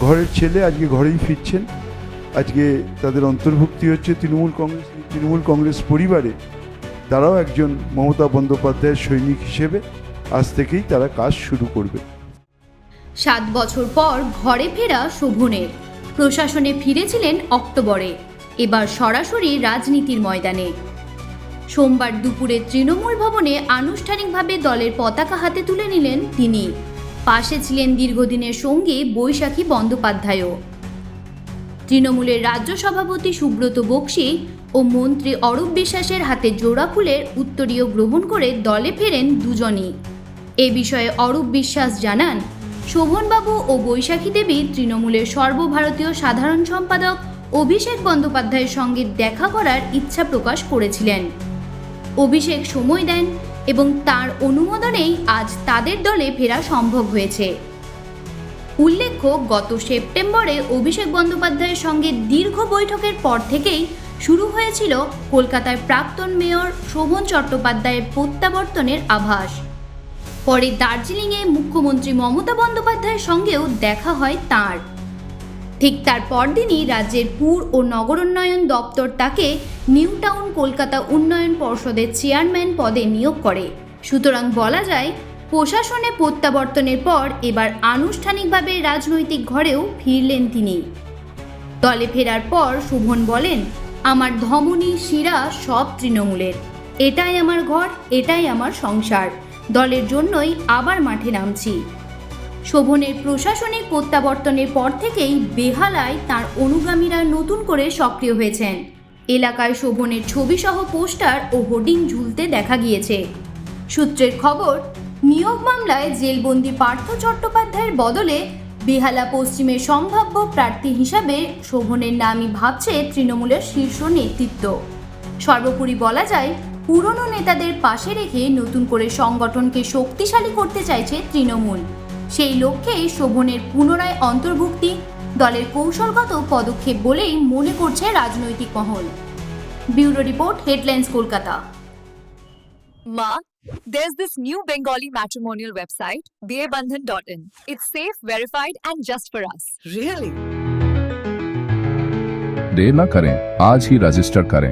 ঘরের ছেলে, আজকে ঘরেই ফিরছেন। আজকে তাদের অন্তর্ভুক্তি হচ্ছে তৃণমূল কংগ্রেস তৃণমূল কংগ্রেস পরিবারে। তারাও একজন মমতা বন্দ্যোপাধ্যায়ের সৈনিক হিসেবে আজ থেকেই তারা কাজ শুরু করবে। সাত বছর পর ঘরে ফেরা শোভনের। প্রশাসনে ফিরেছিলেন অক্টোবরে। এবার সরাসরি রাজনীতির ময়দানে। সোমবার দুপুরে তৃণমূল ভবনে আনুষ্ঠানিকভাবে দলের পতাকা হাতে তুলে নিলেন তিনি। পাশে ছিলেন দীর্ঘদিনের সঙ্গী বৈশাখী বন্দ্যোপাধ্যায়ও। তৃণমূলের রাজ্য সভাপতি সুব্রত বক্সি ও মন্ত্রী অরূপ বিশ্বাসের হাতে জোড়া ফুলের উত্তরীয় গ্রহণ করে দলে ফেরেন দুজনই। এ বিষয়ে অরূপ বিশ্বাস জানান, শোভনবাবু ও বৈশাখী দেবী তৃণমূলের সর্বভারতীয় সাধারণ সম্পাদক অভিষেক বন্দ্যোপাধ্যায়ের সঙ্গে দেখা করার ইচ্ছা প্রকাশ করেছিলেন। অভিষেক সময় দেন এবং তার অনুমোদনেই আজ তাদের দলে ফেরা সম্ভব হয়েছে। উল্লেখ্য, গত সেপ্টেম্বরে অভিষেক বন্দ্যোপাধ্যায়ের সঙ্গে দীর্ঘ বৈঠকের পর থেকেই শুরু হয়েছিল কলকাতার প্রাক্তন মেয়র শোভন চট্টোপাধ্যায়ের প্রত্যাবর্তনের আভাস। পরে দার্জিলিংয়ে মুখ্যমন্ত্রী মমতা বন্দ্যোপাধ্যায়ের সঙ্গেও দেখা হয় তাঁর। ঠিক তার পরদিনই রাজ্যের পুর ও নগরোন্নয়ন দপ্তর তাকে নিউ টাউন কলকাতা উন্নয়ন পর্ষদের চেয়ারম্যান পদে নিয়োগ করে। সুতরাং বলা যায়, প্রশাসনে প্রত্যাবর্তনের পর এবার আনুষ্ঠানিকভাবে রাজনৈতিক ঘরেও ফিরলেন তিনি। দলে ফেরার পর শোভন বলেন, আমার ধমনী, শিরা সব তৃণমূলের। এটাই আমার ঘর, এটাই আমার সংসার। দলের জন্যই আবার মাঠে নামছি। শোভনের প্রশাসনিক প্রত্যাবর্তনের পর থেকেই বেহালায় তার অনুগামীরা নতুন করে সক্রিয় হয়েছেন। এলাকায় শোভনের ছবিসহ পোস্টার ও হোর্ডিং ঝুলতে দেখা গিয়েছে। সূত্রের খবর, নিয়োগ মামলায় জেলবন্দি পার্থ চট্টোপাধ্যায়ের বদলে বেহালা পশ্চিমের সম্ভাব্য প্রার্থী হিসাবে শোভনের নামই ভাবছে তৃণমূলের শীর্ষ নেতৃত্ব। সর্বোপরি বলা যায়, পুরনো নেতাদের পাশে রেখে নতুন করে সংগঠনকে শক্তিশালী করতে চাইছে তৃণমূল। সেই লক্ষ্যেই শোভনের পুনরায় অন্তর্ভুক্তি দলের কৌশলগত পদক্ষেপ বলেই মনে করছে রাজনৈতিক মহল bureau report headlines Kolkata Ma, there's this new Bengali matrimonial website, bearbandhan.in. It's safe, verified, and just for us. Really? देर न करें आज ही रजिस्टर करें